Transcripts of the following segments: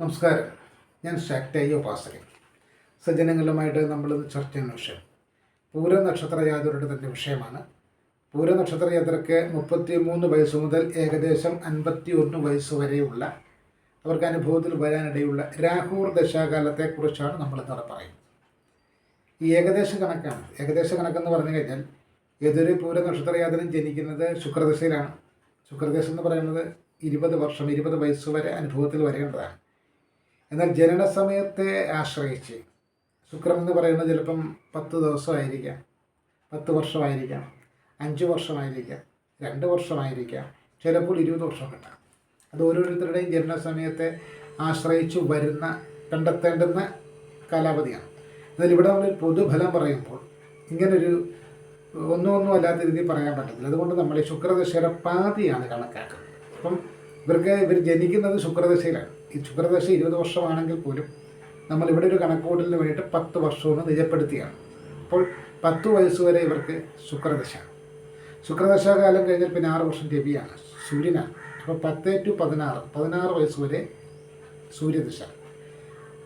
നമസ്കാരം. ഞാൻ ശക്തയ്യ ഉപാസകൻ. സജ്ജനങ്ങളുമായിട്ട് നമ്മൾ ചർച്ച ചെയ്യുന്ന വിഷയം പൂര നക്ഷത്ര യാത്രയുടെ തന്നെ വിഷയമാണ്. പൂര നക്ഷത്ര യാത്രയ്ക്ക് മുപ്പത്തി മൂന്ന് വയസ്സ് മുതൽ ഏകദേശം അൻപത്തി ഒന്ന് വയസ്സ് വരെയുള്ള അവർക്ക് അനുഭവത്തിൽ വരാനിടയുള്ള രാഹുർ ദശാകാലത്തെക്കുറിച്ചാണ് നമ്മൾ ഇന്നലെ പറയുന്നത്. ഈ ഏകദേശ കണക്കാണ്. ഏകദേശ കണക്കെന്ന് പറഞ്ഞു കഴിഞ്ഞാൽ ഏതൊരു പൂര നക്ഷത്ര ജനിക്കുന്നത് ശുക്രദശയിലാണ്. ശുക്രദശ എന്ന് പറയുന്നത് ഇരുപത് വർഷം ഇരുപത് വയസ്സ് വരെ അനുഭവത്തിൽ വരേണ്ടതാണ്. എന്നാൽ ജനന സമയത്തെ ആശ്രയിച്ച്. ശുക്രൻ എന്ന് പറയുന്നത് ചിലപ്പം പത്ത് ദിവസമായിരിക്കാം. പത്ത് വർഷമായിരിക്കാം. അഞ്ച് വർഷമായിരിക്കാം. രണ്ട് വർഷമായിരിക്കാം. ചിലപ്പോൾ ഇരുപത് വർഷം കിട്ടാം. അത് ഓരോരുത്തരുടെയും ജനന സമയത്തെ ആശ്രയിച്ചു വരുന്ന കണ്ടെത്തേണ്ടുന്ന കാലാവധിയാണ്. എന്നാൽ ഇവിടെ നമ്മൾ പൊതുഫലം പറയുമ്പോൾ ഇങ്ങനൊരു ഒന്നും ഒന്നും അല്ലാത്ത രീതിയിൽ പറയാൻ പറ്റത്തില്ല. അതുകൊണ്ട് നമ്മൾ ഈ ശുക്രദശയുടെ പാതിയാണ് കണക്കാക്കുന്നത്. അപ്പം ഇവർക്ക് ഇവർ ജനിക്കുന്നത് ശുക്രദശയിലാണ്. ഈ ശുക്രദശ ഇരുപത് വർഷമാണെങ്കിൽ പോലും നമ്മൾ ഇവിടെ ഒരു കണക്കൂട്ടലിന് വേണ്ടിയിട്ട് പത്ത് വർഷമെന്ന് നിജപ്പെടുത്തിയാണ്. അപ്പോൾ പത്ത് വയസ്സ് വരെ ഇവർക്ക് ശുക്രദശ. ശുക്രദശാകാലം കഴിഞ്ഞാൽ പിന്നെ ആറ് വർഷം രവിയാണ് സൂര്യനാണ്. അപ്പോൾ പത്ത് ടു പതിനാറ് പതിനാറ് വയസ്സ് വരെ സൂര്യദശ.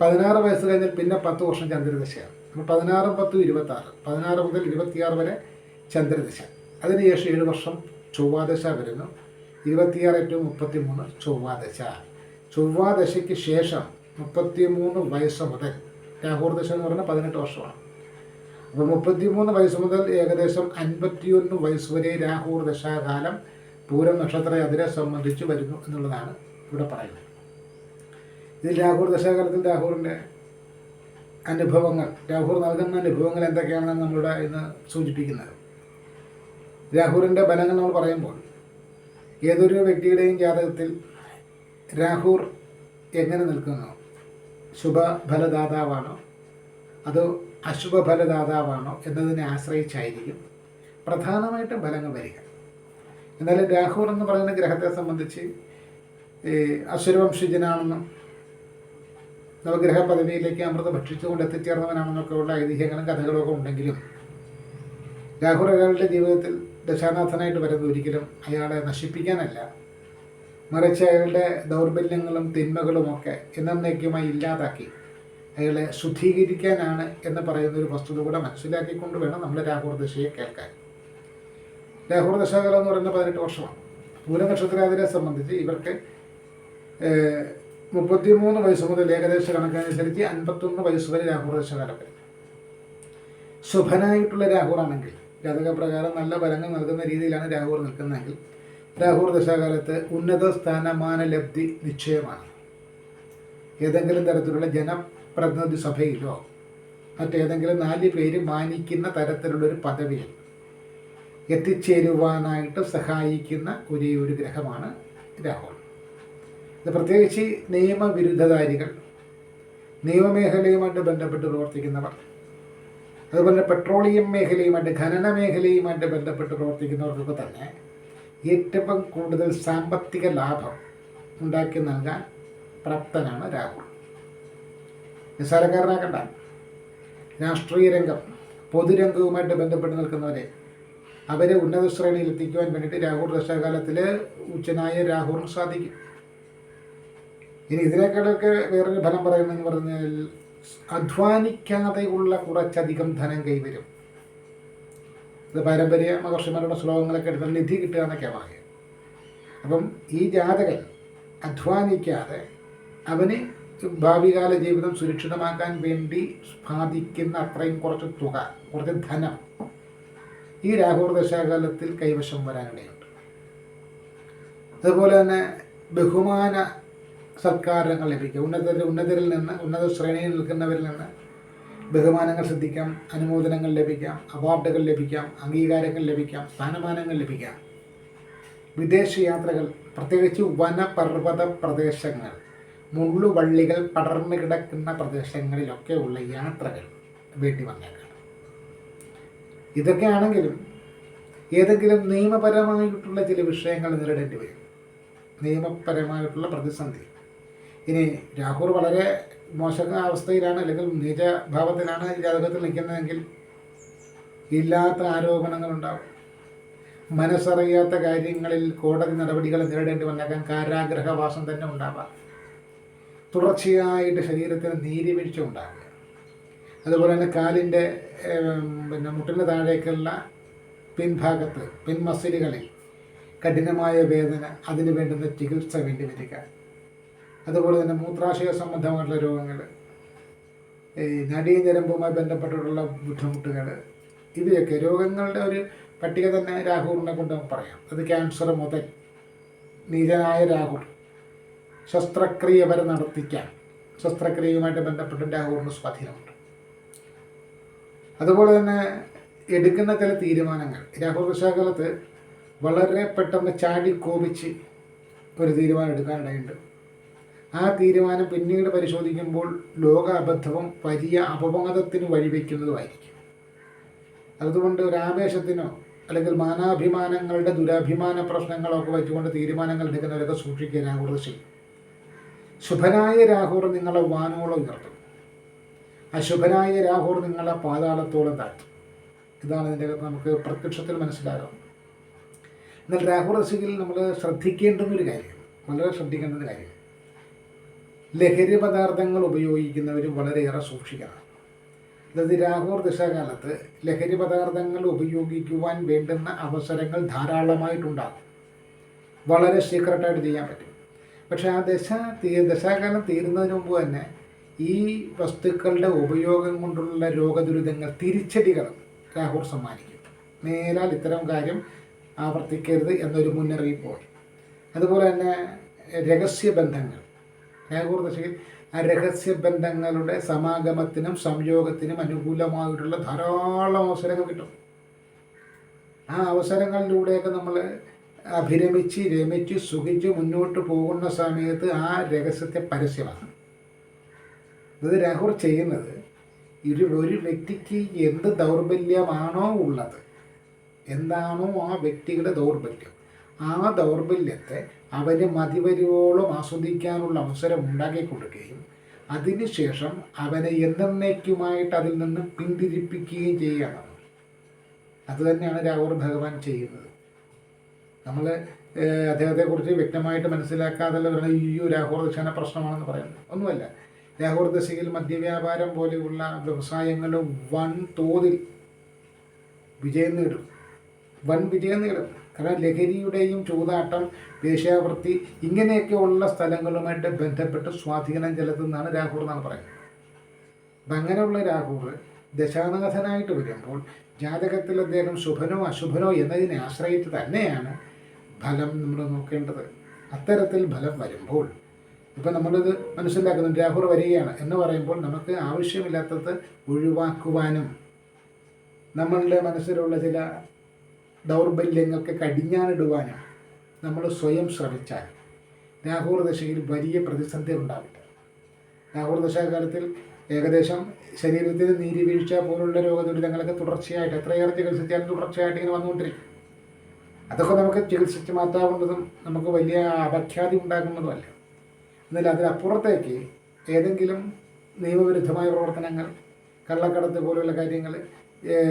പതിനാറ് വയസ്സ് കഴിഞ്ഞാൽ പിന്നെ പത്ത് വർഷം ചന്ദ്രദശയാണ്. അപ്പോൾ പതിനാറും പത്തും ഇരുപത്താറ് പതിനാറ് മുതൽ ഇരുപത്തിയാറ് വരെ ചന്ദ്രദശ. അതിനുശേഷം ഏഴ് വർഷം ചൊവ്വാദശ വരുന്നു. ഇരുപത്തിയാറ് ടു മുപ്പത്തി മൂന്ന് ചൊവ്വാദശ. ചൊവ്വാദശയ്ക്ക് ശേഷം മുപ്പത്തി മൂന്ന് വയസ്സ് മുതൽ രാഹുർ ദശ എന്ന് പറഞ്ഞാൽ പതിനെട്ട് വർഷമാണ്. അപ്പോൾ മുപ്പത്തിമൂന്ന് വയസ്സ് മുതൽ ഏകദേശം അൻപത്തിയൊന്ന് വയസ്സ് വരെ രാഹുർ ദശാകാലം പൂരം നക്ഷത്ര അതിരെ സംബന്ധിച്ച് വരുന്നു എന്നുള്ളതാണ് ഇവിടെ പറയുന്നത്. ഇതിൽ രാഹുർ ദശാകാലത്തിൽ രാഹുറിന്റെ അനുഭവങ്ങൾ രാഹുർ നൽകുന്ന അനുഭവങ്ങൾ എന്തൊക്കെയാണെന്ന് നമ്മളിവിടെ ഇന്ന് സൂചിപ്പിക്കുന്നത്. രാഹുറിന്റെ ബലങ്ങൾ നമ്മൾ പറയുമ്പോൾ ഏതൊരു വ്യക്തിയുടെയും ജാതകത്തിൽ രാഹുർ എങ്ങനെ നിൽക്കുന്നു? ശുഭഫലദാതാവാണോ? അതോ അശുഭഫലദാതാവാണോ എന്നതിനെ ആശ്രയിച്ചായിരിക്കും പ്രധാനമായിട്ടും ഫലങ്ങൾ വരിക. എന്നാലും രാഹുർ എന്ന് പറയുന്ന ഗ്രഹത്തെ സംബന്ധിച്ച് അസുരവംശജനാണെന്നും നവഗ്രഹ പദവിയിലേക്ക് അമൃത ഭക്ഷിച്ചുകൊണ്ട് എത്തിച്ചേർന്നവനാണെന്നൊക്കെ ഉള്ള ഐതിഹ്യങ്ങളും കഥകളൊക്കെ ഉണ്ടെങ്കിലും രാഹുൽ അയാളുടെ ജീവിതത്തിൽ ദശാനാഥനായിട്ട് വരുന്നത് ഒരിക്കലും അയാളെ നശിപ്പിക്കാനല്ല. മറിച്ച് അയാളുടെ ദൗർബല്യങ്ങളും തിന്മകളുമൊക്കെ എന്നേക്കുമായി ഇല്ലാതാക്കി. അയാളെ ശുദ്ധീകരിക്കാനാണ് എന്ന് പറയുന്ന ഒരു വസ്തുത കൂടെ മനസ്സിലാക്കിക്കൊണ്ട് വേണം നമ്മൾ രാഹുർ ദശയെ കേൾക്കാൻ. രാഹുർ ദശാകാലം എന്ന് പറയുന്നത് പതിനെട്ട് വർഷമാണ്. പൂരനക്ഷത്രാതിരെ സംബന്ധിച്ച് ഇവർക്ക് മുപ്പത്തിമൂന്ന് വയസ്സ് മുതൽ ഏകദേശ കണക്കനുസരിച്ച് അൻപത്തൊന്ന് വയസ്സ് വരെ രാഹുർ ദശകാലം ശുഭനായിട്ടുള്ള രാഹുറാണെങ്കിൽ ജാതക പ്രകാരം നല്ല ഫലങ്ങൾ നൽകുന്ന രീതിയിലാണ് രാഹുർ നിൽക്കുന്നതെങ്കിൽ രാഹുർ ദശാകാലത്ത് ഉന്നത സ്ഥാനമാന ലബ്ധി നിശ്ചയമാണ്. ഏതെങ്കിലും തരത്തിലുള്ള ജനപ്രതിനിധി സഭയിലോ മറ്റേതെങ്കിലും നാല് പേര് മാനിക്കുന്ന തരത്തിലുള്ള ഒരു പദവിയിൽ എത്തിച്ചേരുവാനായിട്ട് സഹായിക്കുന്ന ഒരേ ഒരു ഗ്രഹമാണ് രാഹുൽ. ഇത് പ്രത്യേകിച്ച് നിയമവിരുദ്ധധാരികൾ നിയമമേഖലയുമായിട്ട് ബന്ധപ്പെട്ട് പ്രവർത്തിക്കുന്നവർ അതുപോലെ പെട്രോളിയം മേഖലയുമായിട്ട് ഖനന മേഖലയുമായിട്ട് ബന്ധപ്പെട്ട് പ്രവർത്തിക്കുന്നവർക്കൊക്കെ തന്നെ ഏറ്റവും കൂടുതൽ സാമ്പത്തിക ലാഭം ഉണ്ടാക്കി നൽകാൻ പ്രാപ്തനാണ് രാഹുൽ. നിസ്സാരക്കാരനാക്കണ്ട. രാഷ്ട്രീയ രംഗം പൊതുരംഗവുമായിട്ട് ബന്ധപ്പെട്ട് നിൽക്കുന്നവരെ അവരെ ഉന്നത ശ്രേണിയിൽ എത്തിക്കുവാൻ വേണ്ടിയിട്ട് രാഹുൽ ദശാകാലത്തിൽ ഉച്ചനായ രാഹുലിന് സാധിക്കും. ഇനി ഇതിനേക്കാളൊക്കെ വേറൊരു ഫലം പറയുന്നതെന്ന് പറഞ്ഞാൽ അധ്വാനിക്കാതെയുള്ള കുറച്ചധികം ധനം കൈവരും. ഇത് പാരമ്പര്യ മഹർഷിമാരുടെ ശ്ലോകങ്ങളൊക്കെ എടുത്താൽ നിധി കിട്ടുക എന്നൊക്കെയാണ് പറയുക. അപ്പം ഈ ജാതകൻ അധ്വാനിക്കാതെ അവന് ഭാവികാല ജീവിതം സുരക്ഷിതമാക്കാൻ വേണ്ടി സാധിക്കുന്ന അത്രയും കുറച്ച് തുക കുറച്ച് ധനം ഈ രാഹുർ ദശാകാലത്തിൽ കൈവശം വരാനിടയുണ്ട്. അതുപോലെ തന്നെ ബഹുമാന സത്കാരങ്ങൾ ലഭിക്കുക ഉന്നതരിൽ ഉന്നതരിൽ നിന്ന് ഉന്നത ശ്രേണിയിൽ നിൽക്കുന്നവരിൽ നിന്ന് ബഹുമാനങ്ങൾ ശ്രദ്ധിക്കാം അനുമോദനങ്ങൾ ലഭിക്കാം അവാർഡുകൾ ലഭിക്കാം അംഗീകാരങ്ങൾ ലഭിക്കാം സ്ഥാനമാനങ്ങൾ ലഭിക്കാം. വിദേശ യാത്രകൾ പ്രത്യേകിച്ച് വനപർവത പ്രദേശങ്ങൾ മുള്ളുവള്ളികൾ പടർന്നു കിടക്കുന്ന പ്രദേശങ്ങളിലൊക്കെ ഉള്ള യാത്രകൾ വേണ്ടി വന്നേക്കാം. ഇതൊക്കെ ആണെങ്കിലും ഏതെങ്കിലും നിയമപരമായിട്ടുള്ള ചില വിഷയങ്ങൾ നേരിടേണ്ടി വരും. നിയമപരമായിട്ടുള്ള പ്രതിസന്ധി. ഇനി രാഹുൽ വളരെ മോശം അവസ്ഥയിലാണ് അല്ലെങ്കിൽ നീചഭാവത്തിലാണ് ജാതകത്തിൽ നിൽക്കുന്നതെങ്കിൽ ഇല്ലാത്ത ആരോപണങ്ങളുണ്ടാവും. മനസ്സറിയാത്ത കാര്യങ്ങളിൽ കോടതി നടപടികൾ നേരിടേണ്ടി വന്നേക്കാൻ കാരാഗ്രഹവാസം തന്നെ ഉണ്ടാവാം. തുടർച്ചയായിട്ട് ശരീരത്തിന് നീരിവീഴ്ച ഉണ്ടാവുക. അതുപോലെ തന്നെ കാലിന്റെ പിന്നെ മുട്ടിന് താഴേക്കുള്ള പിൻഭാഗത്ത് പിൻമസിലുകളിൽ കഠിനമായ വേദന അതിന് വേണ്ടുന്ന ചികിത്സ വേണ്ടി വരിക. അതുപോലെ തന്നെ മൂത്രാശയ സംബന്ധമായിട്ടുള്ള രോഗങ്ങൾ ഈ നടീഞരമ്പുമായി ബന്ധപ്പെട്ടിട്ടുള്ള ബുദ്ധിമുട്ടുകൾ ഇവയൊക്കെ രോഗങ്ങളുടെ ഒരു പട്ടിക തന്നെ രാഹുറിനെ കൊണ്ട് പറയാം. അത് ക്യാൻസർ മുതൽ നീചനായ രാഹുൽ ശസ്ത്രക്രിയ വരെ നടത്തിക്കാൻ. ശസ്ത്രക്രിയയുമായിട്ട് ബന്ധപ്പെട്ട് രാഹുലിന് സ്വാധീനമുണ്ട്. അതുപോലെ തന്നെ എടുക്കുന്ന ചില തീരുമാനങ്ങൾ. രാഹുൽ ദശാകാലത്ത് വളരെ പെട്ടെന്ന് ചാടി കോപിച്ച് ഒരു തീരുമാനം എടുക്കാനിടയുണ്ട്. ആ തീരുമാനം പിന്നീട് പരിശോധിക്കുമ്പോൾ ലോക അബദ്ധവും വലിയ അപവാദത്തിന് വഴിവെക്കുന്നതുമായിരിക്കും. അതുകൊണ്ട് ഒരാവേശത്തിനോ അല്ലെങ്കിൽ മാനാഭിമാനങ്ങളുടെ ദുരാഭിമാന പ്രശ്നങ്ങളൊക്കെ വെച്ചുകൊണ്ട് തീരുമാനങ്ങൾ എടുക്കുന്നവരൊക്കെ സൂക്ഷിക്കുക രാഹുർ ചെയ്യും. ശുഭനായ രാഹുർ നിങ്ങളെ വാനോളം ഉയർത്തും. അശുഭനായ രാഹുർ നിങ്ങളെ പാതാളത്തോളം താഴ്ത്തും. ഇതാണ് ഇതിന്റെ നമുക്ക് പ്രത്യക്ഷത്തിൽ മനസ്സിലാകാം എന്നാൽ രാഹുർ റസിയിൽ നമ്മൾ ശ്രദ്ധിക്കേണ്ടുന്നൊരു കാര്യം വളരെ ശ്രദ്ധിക്കേണ്ടുന്ന കാര്യം. ലഹരി പദാർത്ഥങ്ങൾ ഉപയോഗിക്കുന്നവരും വളരെയേറെ സൂക്ഷിക്കണം. അതായത് രാഹുർ ദശാകാലത്ത് ലഹരി പദാർത്ഥങ്ങൾ ഉപയോഗിക്കുവാൻ വേണ്ടുന്ന അവസരങ്ങൾ ധാരാളമായിട്ടുണ്ടാകും. വളരെ സീക്രട്ടായിട്ട് ചെയ്യാൻ പറ്റും. പക്ഷേ ആ ദശ തീ ദശാകാലം തീരുന്നതിന് മുമ്പ് തന്നെ ഈ വസ്തുക്കളുടെ ഉപയോഗം കൊണ്ടുള്ള രോഗദുരിതങ്ങൾ തിരിച്ചടികൾ രാഹുർ സമ്മാനിക്കും. മേലാൽ ഇത്തരം കാര്യം ആവർത്തിക്കരുത് എന്നൊരു മുന്നറിയിപ്പോൾ അതുപോലെ തന്നെ രഹസ്യബന്ധങ്ങൾ. രാഹുർ ദശയിൽ ബന്ധങ്ങളുടെ രഹസ്യബന്ധങ്ങളുടെ സമാഗമത്തിനും സംയോഗത്തിനും അനുകൂലമായിട്ടുള്ള ധാരാളം അവസരങ്ങൾ കിട്ടും. ആ അവസരങ്ങളിലൂടെയൊക്കെ നമ്മൾ അഭിരമിച്ച് രമിച്ച് സുഖിച്ച് മുന്നോട്ട് പോകുന്ന സമയത്ത് ആ രഹസ്യത്തെ പരസ്യമാണ്. ഇത് രാഹുൽ ചെയ്യുന്നത് ഒരു ഒരു വ്യക്തിക്ക് എന്ത് ദൗർബല്യമാണോ ഉള്ളത് എന്താണോ ആ വ്യക്തിയുടെ ദൗർബല്യം ആ ദൗർബല്യത്തെ അവന് മതിവരുവോളം ആസ്വദിക്കാനുള്ള അവസരം ഉണ്ടാക്കി കൊടുക്കുകയും അതിനുശേഷം അവനെ എന്നേക്കുമായിട്ട് അതിൽ നിന്ന് പിന്തിരിപ്പിക്കുകയും ചെയ്യുകയാണ് അതുതന്നെയാണ് രാഹുൽ ഭഗവാൻ ചെയ്യുന്നത്. നമ്മൾ അദ്ദേഹത്തെക്കുറിച്ച് വ്യക്തമായിട്ട് മനസ്സിലാക്കാതെ പറഞ്ഞാൽ അയ്യോ ദശാന പ്രശ്നമാണെന്ന് പറയുന്നത്. ഒന്നുമല്ല. രാഹുൽ ദശയിൽ മദ്യവ്യാപാരം പോലെയുള്ള വ്യവസായങ്ങൾ വൻ തോതിൽ വിജയം നേടും. വൻ വിജയം നേടും കാരണം ലഹരിയുടെയും ചൂതാട്ടം വേശ്യാവൃത്തി ഇങ്ങനെയൊക്കെയുള്ള സ്ഥലങ്ങളുമായിട്ട് ബന്ധപ്പെട്ട് സ്വാധീനം ചെലുത്തുന്നതാണ് രാഹുൽ എന്നാണ് പറയുന്നത്. അങ്ങനെയുള്ള രാഹുൽ ദശാനാഥനായിട്ട് വരുമ്പോൾ ജാതകത്തിൽ അദ്ദേഹം ശുഭനോ അശുഭനോ എന്നതിനെ ആശ്രയിച്ച് തന്നെയാണ് ഫലം നമ്മൾ നോക്കേണ്ടത്. അത്തരത്തിൽ ഫലം വരുമ്പോൾ ഇപ്പം നമ്മളിത് മനസ്സിലാക്കുന്നുണ്ട് രാഹുൽ വരികയാണ് എന്ന് പറയുമ്പോൾ നമുക്ക് ആവശ്യമില്ലാത്തത് ഒഴിവാക്കുവാനും നമ്മളുടെ മനസ്സിലുള്ള ചില ദൗർബല്യങ്ങൾക്ക് കടിഞ്ഞാനിടുവാനാണ് നമ്മൾ സ്വയം ശ്രമിച്ചാൽ. രാഹുൽ ദശയിൽ വലിയ പ്രതിസന്ധി ഉണ്ടാവില്ല. രാഹുൽ ദശാകാലത്തിൽ ഏകദേശം ശരീരത്തിന് നീരിവീഴ്ച പോലുള്ള രോഗദുരിതങ്ങളൊക്കെ തുടർച്ചയായിട്ട് എത്രയേറെ ചികിത്സിച്ചാലും തുടർച്ചയായിട്ട് ഇങ്ങനെ വന്നുകൊണ്ടിരിക്കും. അതൊക്കെ നമുക്ക് ചികിത്സിച്ച് മാറ്റാവുന്നതും നമുക്ക് വലിയ അപഖ്യാതി ഉണ്ടാക്കുന്നതുമല്ല എന്നാൽ അതിനപ്പുറത്തേക്ക് ഏതെങ്കിലും നിയമവിരുദ്ധമായ പ്രവർത്തനങ്ങൾ കള്ളക്കടത്ത് പോലുള്ള കാര്യങ്ങൾ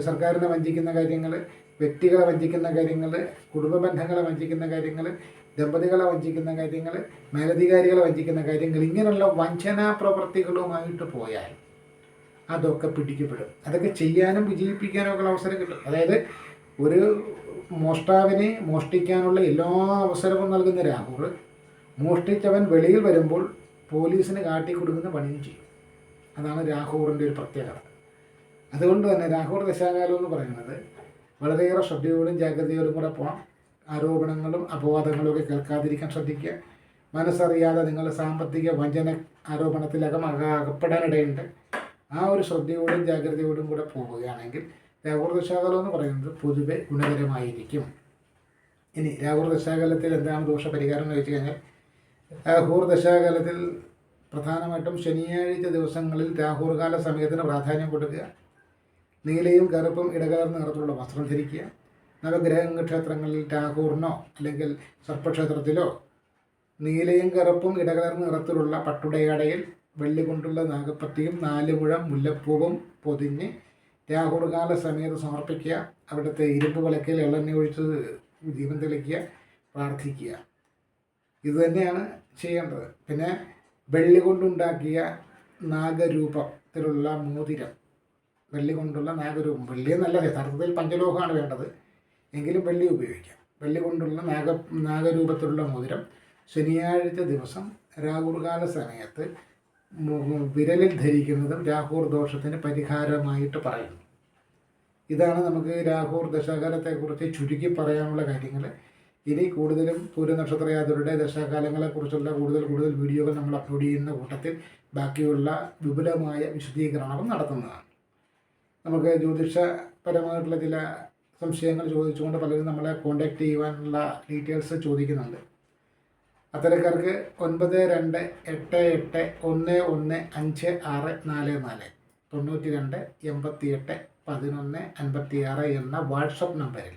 സർക്കാരിനെ വഞ്ചിക്കുന്ന കാര്യങ്ങൾ വ്യക്തികളെ വഞ്ചിക്കുന്ന കാര്യങ്ങൾ കുടുംബ ബന്ധങ്ങളെ വഞ്ചിക്കുന്ന കാര്യങ്ങൾ ദമ്പതികളെ വഞ്ചിക്കുന്ന കാര്യങ്ങൾ മേലധികാരികളെ വഞ്ചിക്കുന്ന കാര്യങ്ങൾ ഇങ്ങനെയുള്ള വഞ്ചനാ പ്രവൃത്തികളുമായിട്ട് പോയാൽ അതൊക്കെ പിടിക്കപ്പെടും. അതൊക്കെ ചെയ്യാനും വിജയിപ്പിക്കാനും ഒക്കെ അവസരം കിട്ടും. അതായത് ഒരു മോഷ്ടാവിനെ മോഷ്ടിക്കാനുള്ള എല്ലാ അവസരവും നൽകുന്ന രാഹുർ മോഷ്ടിച്ചവൻ വെളിയിൽ വരുമ്പോൾ പോലീസിന് കാട്ടിക്കൊടുക്കുന്ന പണിയും ചെയ്യും. അതാണ് രാഹുറിന്റെ ഒരു പ്രത്യേകത. അതുകൊണ്ട് തന്നെ രാഹുർ ദശാകാലം എന്ന് പറയുന്നത് വളരെയേറെ ശ്രദ്ധയോടും ജാഗ്രതയോടും കൂടെ പോകണം ആരോപണങ്ങളും അപവാദങ്ങളും ഒക്കെ കേൾക്കാതിരിക്കാൻ ശ്രദ്ധിക്കുക. മനസ്സറിയാതെ നിങ്ങൾ സാമ്പത്തിക വഞ്ചന ആരോപണത്തിലകം അക- അകപ്പെടാനിടയുണ്ട്. ആ ഒരു ശ്രദ്ധയോടും ജാഗ്രതയോടും കൂടെ പോവുകയാണെങ്കിൽ രാഹുർദശാകലം എന്ന് പറയുന്നത് പൊതുവെ ഗുണകരമായിരിക്കും. ഇനി രാഹുർദശാകലത്തിൽ എന്താണ് ദോഷപരിഹാരം എന്ന് വെച്ച് കഴിഞ്ഞാൽ രാഹുർ ദശാകാലത്തിൽ പ്രധാനമായിട്ടും ശനിയാഴ്ച ദിവസങ്ങളിൽ രാഹുർകാല സമയത്തിന് പ്രാധാന്യം കൊടുക്കുക. നീലയും കറുപ്പും ഇടകലർന്ന നിറത്തിലുള്ള വസ്ത്രം ധരിക്കുക. നവഗ്രഹ ക്ഷേത്രങ്ങളിൽ ടാഗോറിനോ അല്ലെങ്കിൽ സർപ്പക്ഷേത്രത്തിലോ നീലയും കറുപ്പും ഇടകലർന്ന നിറത്തിലുള്ള പട്ടുടയടയിൽ വെള്ളി കൊണ്ടുള്ള നാഗപ്പത്തിയും നാല് മുഴം മുല്ലപ്പൂവും പൊതിഞ്ഞ് രാഹുർകാല സമയത്ത് സമർപ്പിക്കുക. അവിടുത്തെ ഇരുമ്പ് വിളക്കിൽ എള്ളെണ്ണ ഒഴിച്ച് ദീപം തെളിക്കുക. പ്രാർത്ഥിക്കുക. ഇത് തന്നെയാണ് ചെയ്യേണ്ടത്. പിന്നെ വെള്ളി കൊണ്ടുണ്ടാക്കിയ നാഗരൂപത്തിലുള്ള മോതിരം. വെള്ളി കൊണ്ടുള്ള നാഗരൂപം വെള്ളി എന്നല്ല യഥാർത്ഥത്തിൽ പഞ്ചലോഹമാണ് വേണ്ടത്. എങ്കിലും വെള്ളി ഉപയോഗിക്കാം. വെള്ളി കൊണ്ടുള്ള നാഗ നാഗരൂപത്തിലുള്ള മോതിരം ശനിയാഴ്ച ദിവസം രാഹുർകാല സമയത്ത് വിരലിൽ ധരിക്കുന്നതും രാഹുർ ദോഷത്തിന് പരിഹാരമായിട്ട് പറയുന്നു. ഇതാണ് നമുക്ക് രാഹുർ ദശാകാലത്തെക്കുറിച്ച് ചുരുക്കി പറയാനുള്ള കാര്യങ്ങൾ. ഇനി കൂടുതലും പൂരനക്ഷത്രയാതരുടെ ദശാകാലങ്ങളെക്കുറിച്ചുള്ള കൂടുതൽ കൂടുതൽ വീഡിയോകൾ നമ്മൾ അപ്ലോഡ് ചെയ്യുന്ന കൂട്ടത്തിൽ ബാക്കിയുള്ള വിപുലമായ വിശദീകരണവും നടത്തുന്നതാണ്. നമുക്ക് ജ്യോതിഷപരമായിട്ടുള്ള ചില സംശയങ്ങൾ ചോദിച്ചുകൊണ്ട് പലരും നമ്മളെ കോണ്ടാക്ട് ചെയ്യുവാനുള്ള ഡീറ്റെയിൽസ് ചോദിക്കുന്നുണ്ട്. അത്തരക്കാർക്ക് ഒൻപത് രണ്ട് എട്ട് എട്ട് ഒന്ന് ഒന്ന് അഞ്ച് ആറ് നാല് നാല് തൊണ്ണൂറ്റി രണ്ട് എൺപത്തി എട്ട് പതിനൊന്ന് അൻപത്തി ആറ് എന്ന വാട്സപ്പ് നമ്പറിൽ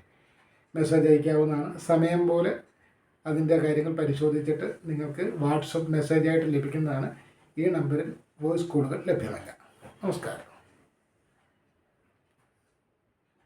മെസ്സേജ് അയക്കാവുന്നതാണ്. സമയം പോലെ അതിന്റെ കാര്യങ്ങൾ പരിശോധിച്ചിട്ട് നിങ്ങൾക്ക് വാട്സപ്പ് മെസ്സേജായിട്ട് ലഭിക്കുന്നതാണ്. ഈ നമ്പറിൽ വോയിസ് കോളുകൾ ലഭ്യമല്ല. നമസ്കാരം.